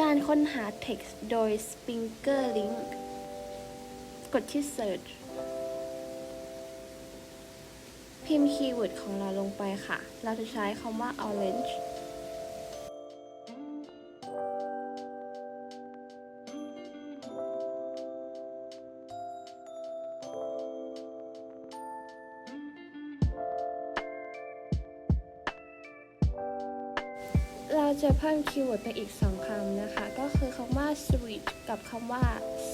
การค้นหา text โดย Springer Link กดที่ search พิมพ์คีย์เวิร์ดของเราลงไปค่ะ เราจะใช้คำว่า orange เราจะเพิ่มคีย์เวิร์ดไปอีก 2 คำนะคะ ก็คือคำว่า switch กับคำว่า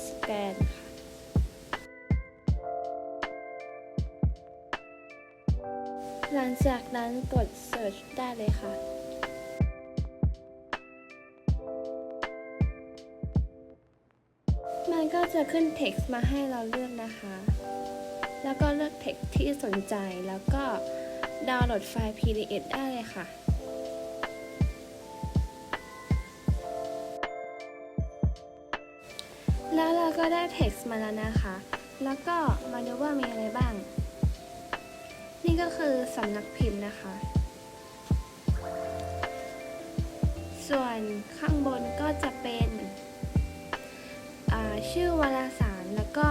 scan ค่ะหลังจากนั้นกด search ได้เลยค่ะมันก็จะขึ้น text มาให้เราเลือกนะคะ แล้วก็เลือก text ที่สนใจ แล้วก็ดาวน์โหลดไฟล์ PDF ได้เลยค่ะ แล้วเราก็ได้ text มาแล้วนะคะ แล้วก็มาดูว่ามีอะไรบ้าง นี่ก็คือสำนักพิมพ์นะคะ ส่วนข้างบนก็จะเป็นชื่อวารสารแล้วก็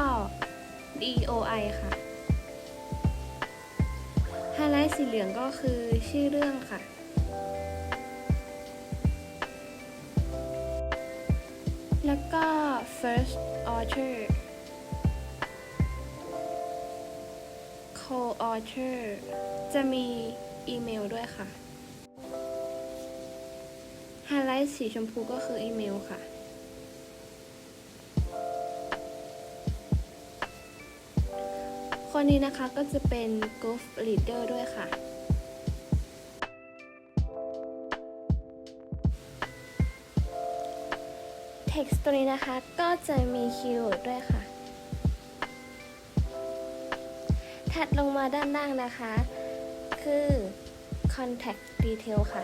DOI ค่ะ ไฮไลท์สีเหลืองก็คือชื่อเรื่องค่ะ แล้วก็ first author co-author จะมีอีเมลด้วยค่ะ ไฮไลท์สีชมพูก็คืออีเมลค่ะคนนี้นะคะก็จะเป็น Group Leader ด้วยค่ะ text ตัวนี้นะคะ ก็จะมีคีย์เวิร์ดด้วยค่ะ ถัดลงมาด้านล่างนะคะ คือ contact detail ค่ะ